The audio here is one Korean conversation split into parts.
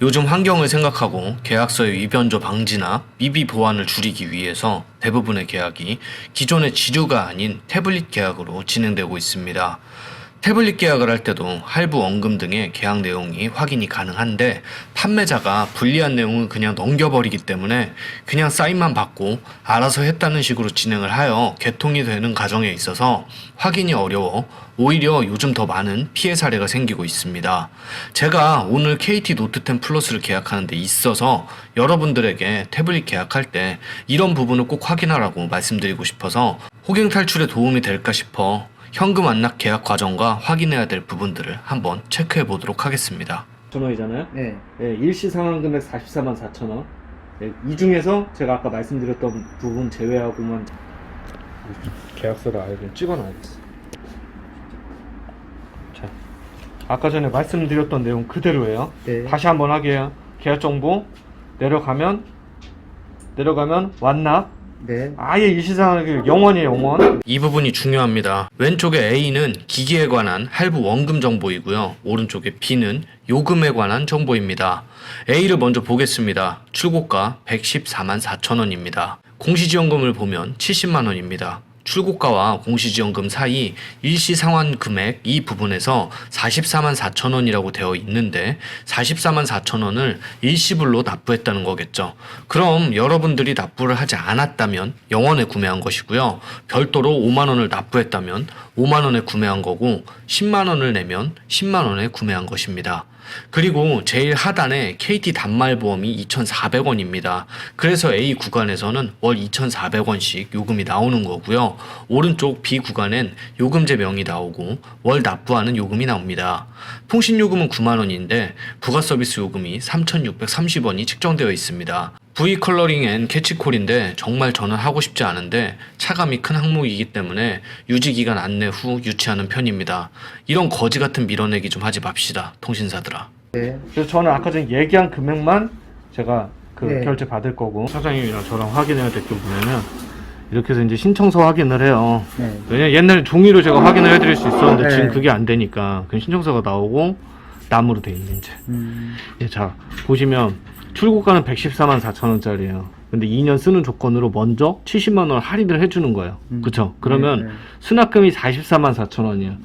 요즘 환경을 생각하고 계약서의 위변조 방지나 미비 보완을 줄이기 위해서 대부분의 계약이 기존의 지류가 아닌 태블릿 계약으로 진행되고 있습니다. 태블릿 계약을 할 때도 할부 원금 등의 계약 내용이 확인이 가능한데 판매자가 불리한 내용을 그냥 넘겨버리기 때문에 그냥 사인만 받고 알아서 했다는 식으로 진행을 하여 개통이 되는 과정에 있어서 확인이 어려워 오히려 요즘 더 많은 피해 사례가 생기고 있습니다. 제가 오늘 KT 노트10 플러스를 계약하는 데 있어서 여러분들에게 태블릿 계약할 때 이런 부분을 꼭 확인하라고 말씀드리고 싶어서 호갱 탈출에 도움이 될까 싶어 현금 완납 계약 과정과 확인해야 될 부분들을 한번 체크해 보도록 하겠습니다. 전원이잖아요. 네. 네, 일시 상환 금액 44만 4천 원. 네, 이 중에서 제가 아까 말씀드렸던 부분 제외하고만 계약서를 아예 좀 찍어놔야겠어. 자, 아까 전에 말씀드렸던 내용 그대로예요. 네. 다시 한번 하게요. 계약 정보 내려가면 내려가면 완납 네. 아예 일시상환 영원이에요 영원. 이 부분이 중요합니다. 왼쪽에 A는 기기에 관한 할부 원금 정보이고요. 오른쪽에 B는 요금에 관한 정보입니다. A를 먼저 보겠습니다. 출고가 114만 4천원입니다. 공시지원금을 보면 70만원입니다 출고가와 공시지원금 사이 일시 상환 금액 이 부분에서 44만 4천 원이라고 되어 있는데 44만 4천 원을 일시불로 납부했다는 거겠죠. 그럼 여러분들이 납부를 하지 않았다면 영원에 구매한 것이고요. 별도로 5만 원을 납부했다면 5만 원에 구매한 거고 10만 원을 내면 10만 원에 구매한 것입니다. 그리고 제일 하단에 KT 단말보험이 2,400원입니다. 그래서 A 구간에서는 월 2,400원씩 요금이 나오는 거고요. 오른쪽 B 구간엔 요금제 명이 나오고 월 납부하는 요금이 나옵니다. 통신 요금은 9만 원인데 부가 서비스 요금이 3,630원이 측정되어 있습니다. V 컬러링 앤 캐치콜인데 정말 저는 하고 싶지 않은데 차감이 큰 항목이기 때문에 유지 기간 안내 후 유치하는 편입니다. 이런 거지 같은 밀어내기 좀 하지 맙시다. 통신사들아. 네. 그래서 저는 아까 전에 얘기한 금액만 제가 그 네. 결제 받을 거고 사장님이랑 저랑 확인해야 될 게 뭐냐면 이렇게 해서 이제 신청서 확인을 해요. 네. 왜냐 옛날에 종이로 제가 확인을 해드릴 수 있었는데 네. 지금 그게 안 되니까 그 신청서가 나오고 나무로 돼 있는지. 음. 예, 자 보시면 출고가는 114만 4천 원짜리예요. 근데 2년 쓰는 조건으로 먼저 70만 원 할인을 해주는 거예요. 음. 그쵸? 그러면 네, 네. 수납금이 44만 4천 원이에요.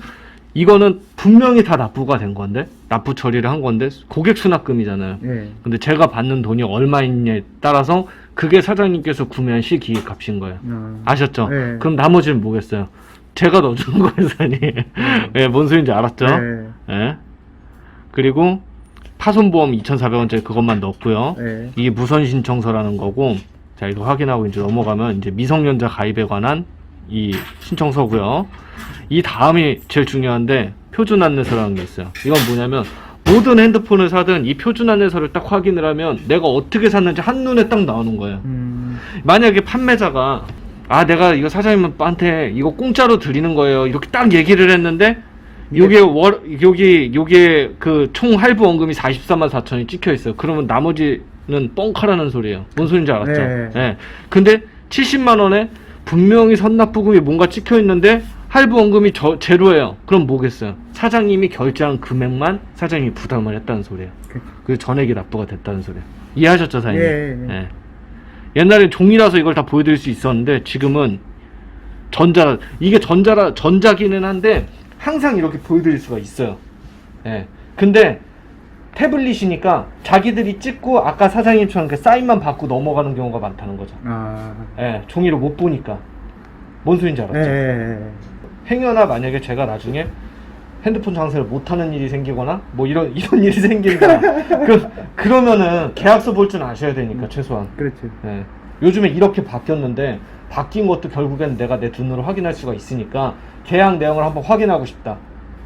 이거는 분명히 다 납부가 된 건데 납부 처리를 한 건데 고객 수납금이잖아요. 네. 근데 제가 받는 돈이 얼마인냐에 따라서 그게 사장님께서 구매한 시기획 값인 거예요. 어. 아셨죠? 네. 그럼 나머지는 뭐겠어요? 제가 넣어주는 거예요, 사장님. 예, 뭔 소리인지 알았죠? 네. 예. 그리고 파손보험 2,400원짜리 그것만 넣었고요. 네. 이게 무선 신청서라는 거고, 자, 이거 확인하고 이제 넘어가면 이제 미성년자 가입에 관한 이 신청서고요. 이 다음이 제일 중요한데 표준 안내서라는 게 있어요. 이건 뭐냐면 모든 핸드폰을 사든 이 표준 안내서를 딱 확인을 하면 내가 어떻게 샀는지 한눈에 딱 나오는 거예요. 음. 만약에 판매자가 아 내가 이거 사장님한테 이거 공짜로 드리는 거예요 이렇게 딱 얘기를 했는데 요게 월 여기 요게 그 총 할부 원금이 44만 4천이 찍혀 있어요 그러면 나머지는 뻥카라는 소리예요 뭔 소리인지 알았죠 네. 예. 근데 70만 원에 분명히 선납부금이 뭔가 찍혀 있는데 할부 원금이 저 제로예요 그럼 뭐겠어요 사장님이 결제한 금액만 사장님이 부담을 했다는 소리예요 그- 그 전액이 납부가 됐다는 소리예요 이해하셨죠 사장님 예, 예, 예. 예. 옛날에 종이라서 이걸 다 보여드릴 수 있었는데 지금은 전자 이게 전자라 전자기는 한데 항상 이렇게 보여드릴 수가 있어요. 예. 근데 태블릿이니까 자기들이 찍고 아까 사장님처럼 그 사인만 받고 넘어가는 경우가 많다는 거죠. 아. 예. 종이로 못 보니까 뭔 소린지 알았죠? 네. 네. 행여나 만약에 제가 나중에 핸드폰 장사를 못하는 일이 생기거나 뭐 이런 이런 일이 생긴다. 그 그러면은 계약서 볼 줄 아셔야 되니까 최소한. 그렇죠. 예. 요즘에 이렇게 바뀌었는데 바뀐 것도 결국엔 내가 내 눈으로 확인할 수가 있으니까 계약 내용을 한번 확인하고 싶다.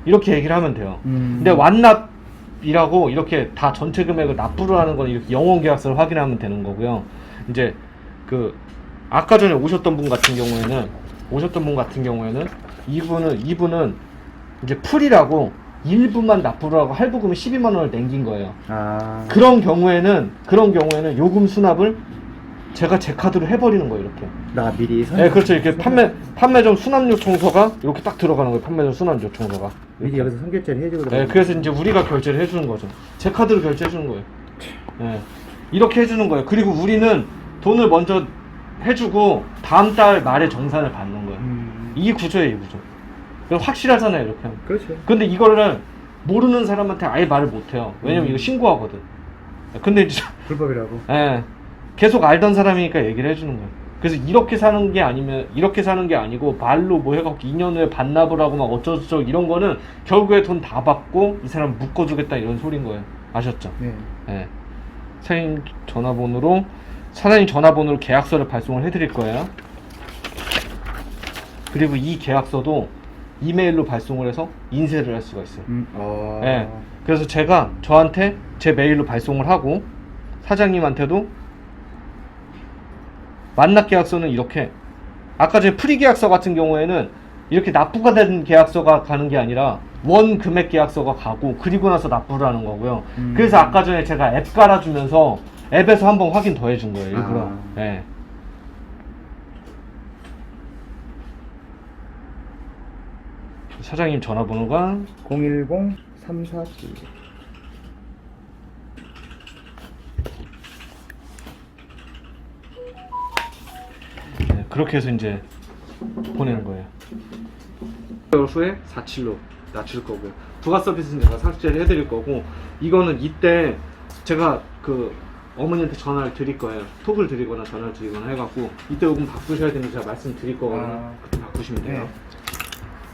이렇게 얘기를 하면 돼요. 음. 근데 완납이라고 이렇게 다 전체 금액을 납부를 하는 건 이렇게 영원 계약서를 확인하면 되는 거고요. 이제 그 아까 전에 오셨던 분 같은 경우에는 오셨던 분 같은 경우에는 이분은 이분은 이제 풀이라고 일부만 납부를 하고 할부금을 12만 원을 남긴 거예요. 아. 그런 경우에는 그런 경우에는 요금 수납을 제가 제 카드로 해버리는 거예요 이렇게. 나 미리 선. 네 그렇죠 이렇게 판매 판매점 수납 요청서가 이렇게 딱 들어가는 거예요 판매점 수납 요청서가. 미리 여기서 선결제를 해주고. 네 그래서 이제 우리가 결제를 해주는 거죠. 제 카드로 결제해 주는 거예요. 예. 이렇게 해주는 거예요. 그리고 우리는 돈을 먼저 해주고 다음 달 말에 정산을 받는 거예요. 음. 이게 구조예요, 이 구조. 그럼 확실하잖아요, 이렇게 하면. 그렇죠. 근데 이거를 모르는 사람한테 아예 말을 못 해요. 왜냐면 음. 이거 신고하거든. 근데 이제 불법이라고. 예. 계속 알던 사람이니까 얘기를 해주는 거예요. 그래서 이렇게 사는 게 아니면 이렇게 사는 게 아니고 말로 뭐 해갖고 2년 후에 반납을 하고 막 어쩌고저쩌고 이런 거는 결국에 돈 다 받고 이 사람 묶어주겠다 이런 소린 거예요. 아셨죠? 네. 예. 사장님 전화번호로 사장님 전화번호로 계약서를 발송을 해드릴 거예요. 그리고 이 계약서도 이메일로 발송을 해서 인쇄를 할 수가 있어요. 음. 어. 예. 그래서 제가 저한테 제 메일로 발송을 하고 사장님한테도 만납 계약서는 이렇게 아까 전에 프리 계약서 같은 경우에는 이렇게 납부가 된 계약서가 가는 게 아니라 원 금액 계약서가 가고 그리고 나서 납부를 하는 거고요. 음. 그래서 아까 전에 제가 앱 깔아주면서 앱에서 한번 확인 더 해준 거예요. 일부러. 아. 예. 사장님 전화번호가 010 347. 네, 그렇게 해서 이제 보내는 거예요. 후에 47로 낮출 거고요. 부가 서비스는 제가 삭제를 해드릴 거고 이거는 이때 제가 그 어머니한테 전화를 드릴 거예요. 톡을 드리거나 전화를 드리거나 해갖고 이때 요금 바꾸셔야 되는지 제가 말씀드릴 거거든요. 아. 그때 바꾸시면 돼요. 네.